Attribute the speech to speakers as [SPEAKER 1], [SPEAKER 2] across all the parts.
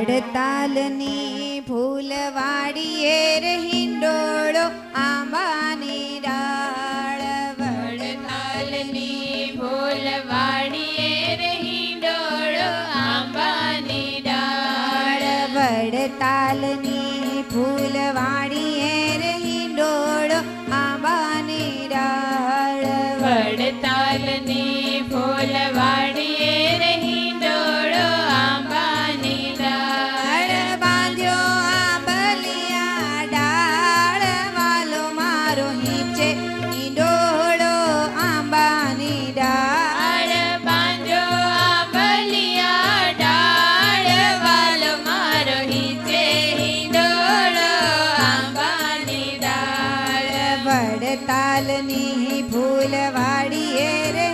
[SPEAKER 1] હડતાલની ફૂલવાડીએ રહીન ડોળો
[SPEAKER 2] આંબાની ડાળ
[SPEAKER 1] વડતાલની ફૂલવાડીએ રહીન ડોળો
[SPEAKER 2] આંબાની ડાળ
[SPEAKER 1] વડતાલની ફૂલવાડી
[SPEAKER 2] વડતાલની ફૂલવાડી રે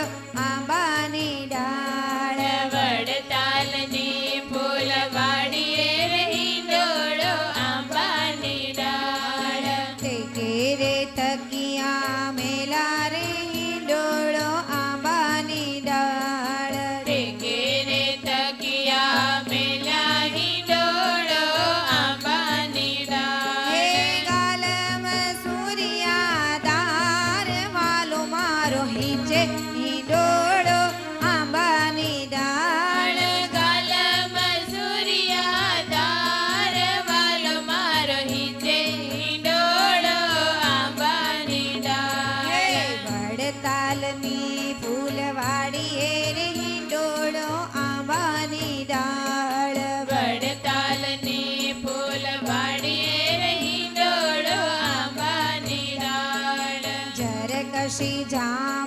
[SPEAKER 2] a વિશે
[SPEAKER 1] જા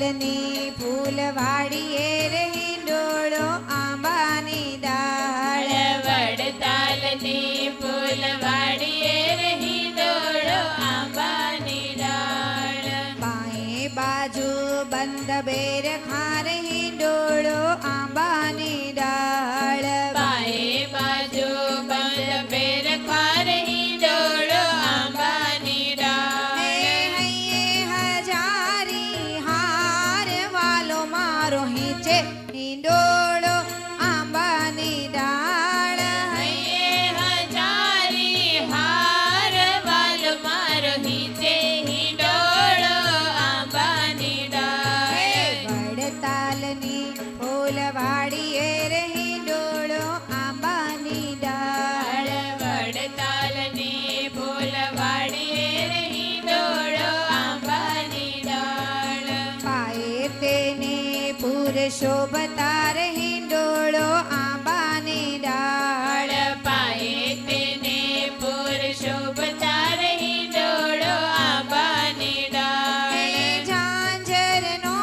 [SPEAKER 1] લાલની ફૂલવાડીએ રહી ડોળો આંબાની દાળ.
[SPEAKER 2] વડતાલની ફૂલવાડીએ રહી ડોળો આંબાની દાળ.
[SPEAKER 1] બાએ બાજુ બંધ બેર ખા રહી ડોળો
[SPEAKER 2] આ No.
[SPEAKER 1] શોભતા હિંડોળો આંબાની ડાળ.
[SPEAKER 2] પાએ તેને પૂર શોભતા
[SPEAKER 1] હિંડોળો આંબાની ડાળ.
[SPEAKER 2] ઝાંઝરનો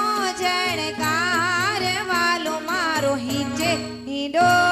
[SPEAKER 2] જણકાર વાલો મારો હિંચે
[SPEAKER 1] હિંડોળો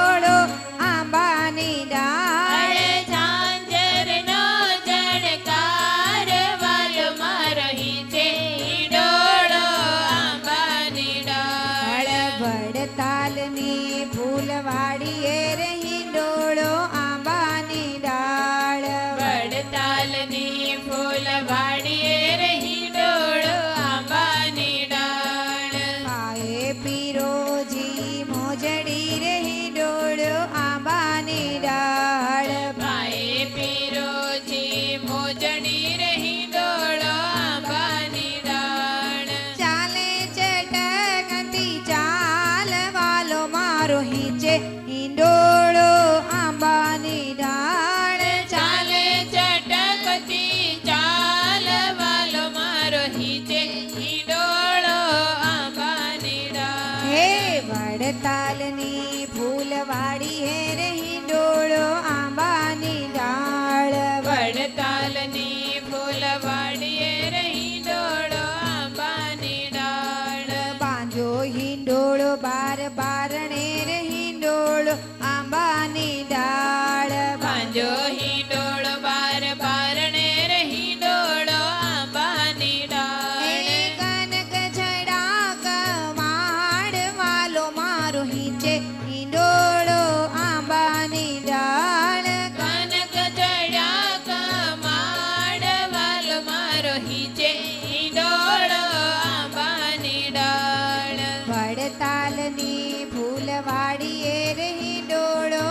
[SPEAKER 2] વડતાલની ભૂલવાડીએ રહી ડોળો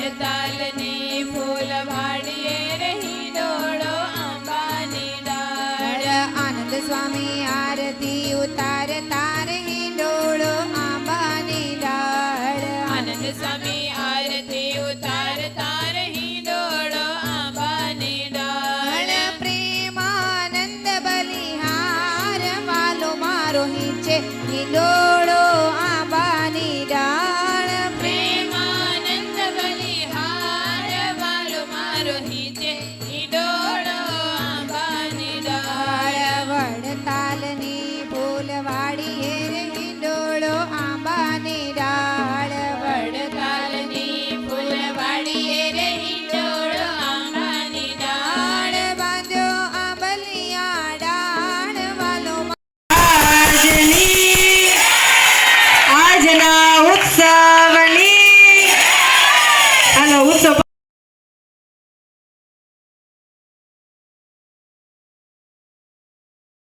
[SPEAKER 2] ताल ने